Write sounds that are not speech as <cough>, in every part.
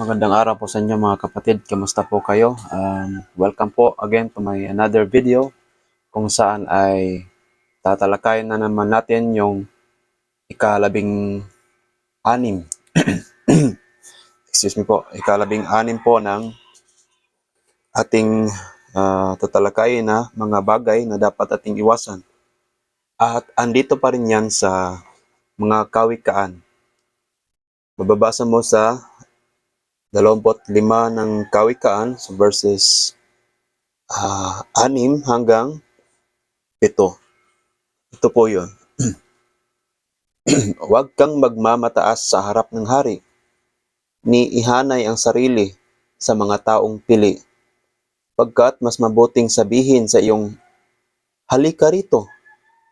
Magandang araw po sa inyo mga kapatid. Kamusta po kayo? Um, welcome po again to my another video kung saan ay tatalakayin na naman natin yung ikalabing anim. <clears throat> Excuse me po. Ikalabing anim po ng ating uh, tatalakayin na mga bagay na dapat ating iwasan. At andito pa rin yan sa mga kawikaan. Mababasa mo sa 25 ng kawikaan sa verses ah, 6 hanggang 7. Ito po yun. <clears throat> Huwag kang magmamataas sa harap ng hari, ni ihanay ang sarili sa mga taong pili, pagkat mas mabuting sabihin sa iyong halika rito,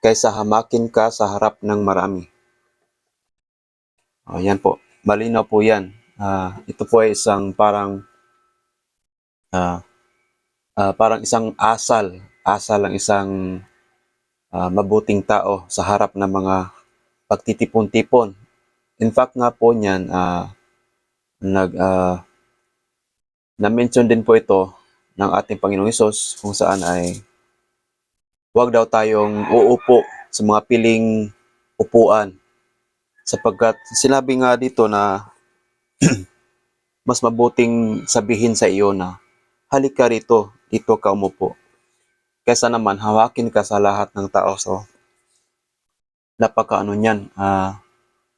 kaysa hamakin ka sa harap ng marami. O, yan po. Malinaw po yan. Ah, ito po ay isang parang ah, ah, parang isang asal, asal ang isang ah, mabuting tao sa harap ng mga pagtitipon-tipon. In fact nga po niyan, ah, nag ah, na-mention din po ito ng ating Panginoong Hesus kung saan ay huwag daw tayong uupo sa mga piling upuan sapagkat sinabi nga dito na <clears throat> mas mabuting sabihin sa iyo na halika rito, dito ka umupo. Kaysa naman hawakin ka sa lahat ng tao. So, napaka ano niyan, ah,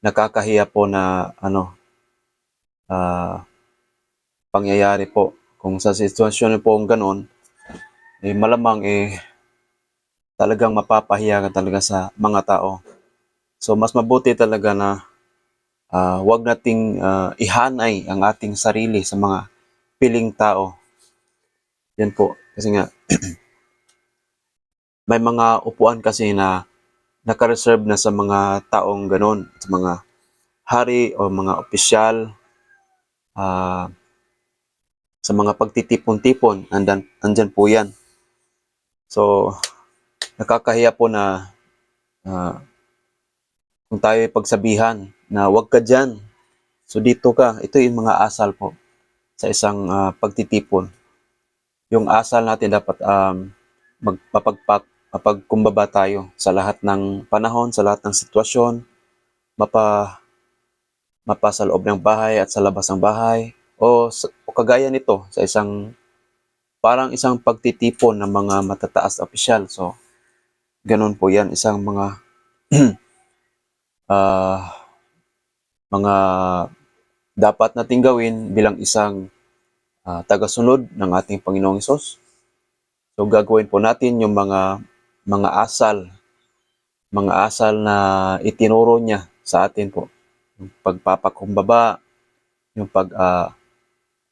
nakakahiya po na ano, ah, pangyayari po. Kung sa sitwasyon po ang ganon, eh, malamang eh, talagang mapapahiya ka talaga sa mga tao. So, mas mabuti talaga na ah, wag nating ah, ihanay ang ating sarili sa mga piling tao. Yan po. Kasi nga, <clears throat> may mga upuan kasi na naka-reserve na sa mga taong ganon, sa mga hari o mga opisyal, ah, sa mga pagtitipon-tipon, andan, andyan po yan. So, nakakahiya po na ah, kung tayo ay pagsabihan na wag ka dyan. So dito ka, ito yung mga asal po sa isang ah, pagtitipon. Yung asal natin dapat um, magpapagpak, mapagkumbaba tayo sa lahat ng panahon, sa lahat ng sitwasyon, mapa, mapa sa loob ng bahay at sa labas ng bahay, o, o kagaya nito sa isang parang isang pagtitipon ng mga matataas na opisyal. So, ganun po yan, isang mga <clears throat> ah mga dapat nating gawin bilang isang ah, tagasunod ng ating Panginoong Isos. So gagawin po natin yung mga mga asal, mga asal na itinuro niya sa atin po. Yung pagpapakumbaba, yung pag ah,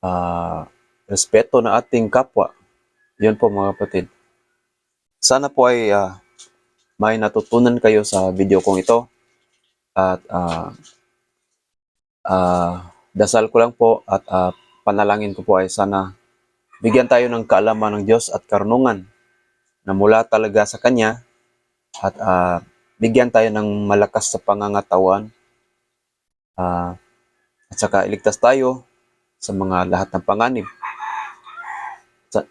ah, respeto ng ating kapwa. Yun po mga kapatid. Sana po ay ah, may natutunan kayo sa video kong ito. At ah, ah, dasal ko lang po at ah, panalangin ko po ay sana bigyan tayo ng kaalaman ng Diyos at karunungan na mula talaga sa Kanya at ah, bigyan tayo ng malakas sa pangangatawan ah, at saka iligtas tayo sa mga lahat ng panganib.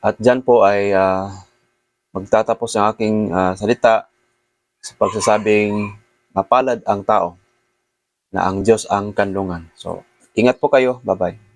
At dyan po ay ah, magtatapos ang aking ah, salita sa pagsasabing mapalad ang tao na ang Diyos ang kanlungan. So, ingat po kayo. Bye-bye.